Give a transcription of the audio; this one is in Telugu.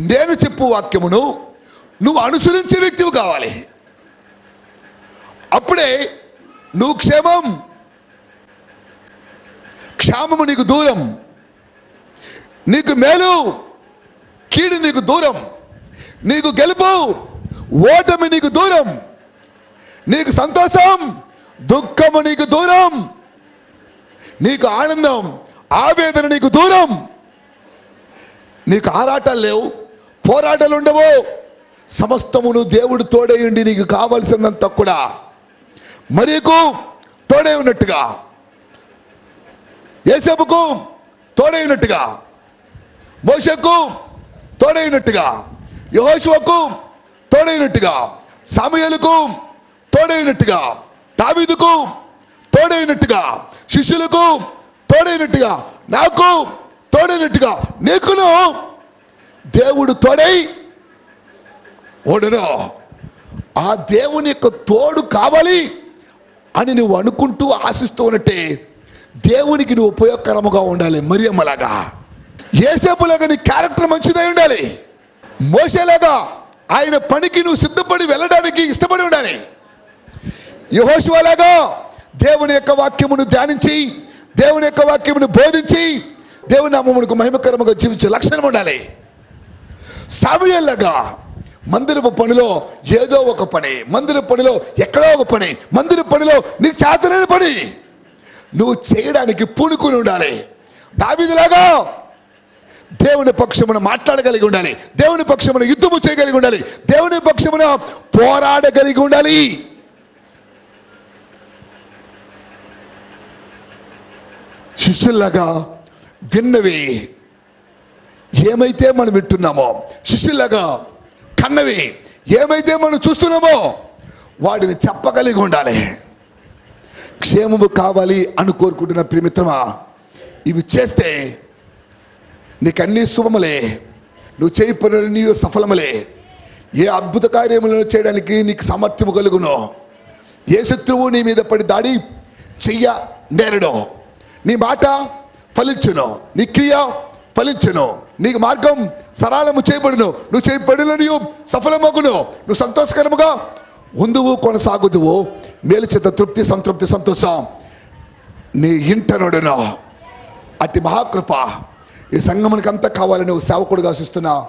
నేను చెప్పు వాక్యమును. నువ్వు అనుసరించే వ్యక్తివి కావాలి. అప్పుడే నువ్వు క్షేమం. క్షేమము నీకు దూరం. నీకు మేలు. కీడు నీకు దూరం. నీకు గెలుపు. ఓటమి నీకు దూరం. నీకు సంతోషం. దుఃఖము నీకు దూరం. నీకు ఆనందం. ఆవేదన నీకు దూరం. నీకు ఆరాటాలు లేవు. పోరాటాలు ఉండవు. సమస్తమును దేవుడు తోడేయండి నీకు కావలసినంత కూడా. మరియకు తోడే ఉన్నట్టుగా. ఏసేపుకు తోడే ఉన్నట్టుగా. మోషకు తోడైనట్టుగా యహోశువకు తోడైనట్టుగా సామయలకు తోడైనట్టుగా దావీదుకు తోడైనట్టుగా శిష్యులకు తోడైనట్టుగా నాకు తోడైనట్టుగా నీకును దేవుడు తోడై ఓడను. ఆ దేవుని యొక్క తోడు కావాలి అని నువ్వు అనుకుంటూ ఆశిస్తూ ఉన్నట్టే దేవునికి నువ్వు ఉపయోగకరముగా ఉండాలి మరియమ్మలాగా. ఏసేపులాగా నీ క్యారెక్టర్ మంచిదై ఉండాలి. మోసేలాగా ఆయన పనికి నువ్వు సిద్ధపడి వెళ్ళడానికి ఇష్టపడి ఉండాలి. యహోశివలాగా దేవుని యొక్క వాక్యమును ధ్యానించి దేవుని యొక్క వాక్యమును బోధించి దేవుని నామమునకు మహిమకరముగా జీవించే లక్షణం ఉండాలి సాముయేల్లాగా మందిరపు పనిలో ఏదో ఒక పని మందిర పనిలో ఎక్కడో ఒక పని మందిర పనిలో నీ చేతనైన పని. నువ్వు చేయడానికి పూనుకుని ఉండాలి. దావిదిలాగా దేవుని పక్షమున మాట్లాడగలిగి ఉండాలి. దేవుని పక్షమున యుద్ధము చేయగలిగి ఉండాలి. దేవుని పక్షమున పోరాడగలిగి ఉండాలి. శిష్యుల్లాగా విన్నవి ఏమైతే మనం వింటున్నామో శిష్యులగా కన్నవి ఏమైతే మనం చూస్తున్నామో వాటిని చెప్పగలిగి ఉండాలి. క్షేమము కావాలి అని కోరుకుంటున్న ప్రియమిత్రమా ఇవి చేస్తే నీకు అన్ని శుభములే. నువ్వు చేయి పనులన్నీ సఫలములే. ఏ అద్భుత కార్యములను చేయడానికి నీకు సామర్థ్యము కలుగునో ఏ శత్రువు నీ మీద పడి దాడి చెయ్య నేరడో నీ మాట ఫలించును నీ క్రియ ఫలించును నీకు మార్గం సరళము చేయబడును. నువ్వు చేయబడినయు సఫలమగును. నువ్వు సంతోషకరముగా ఉందువు కొనసాగుదువు. మేలు చేత తృప్తి సంతృప్తి సంతోషం నీ ఇంటనుడును. అతి మహాకృప. ఈ సంగమునికి అంతా కావాలని నువ్వు సేవకుడుగా ఆశిస్తున్నా.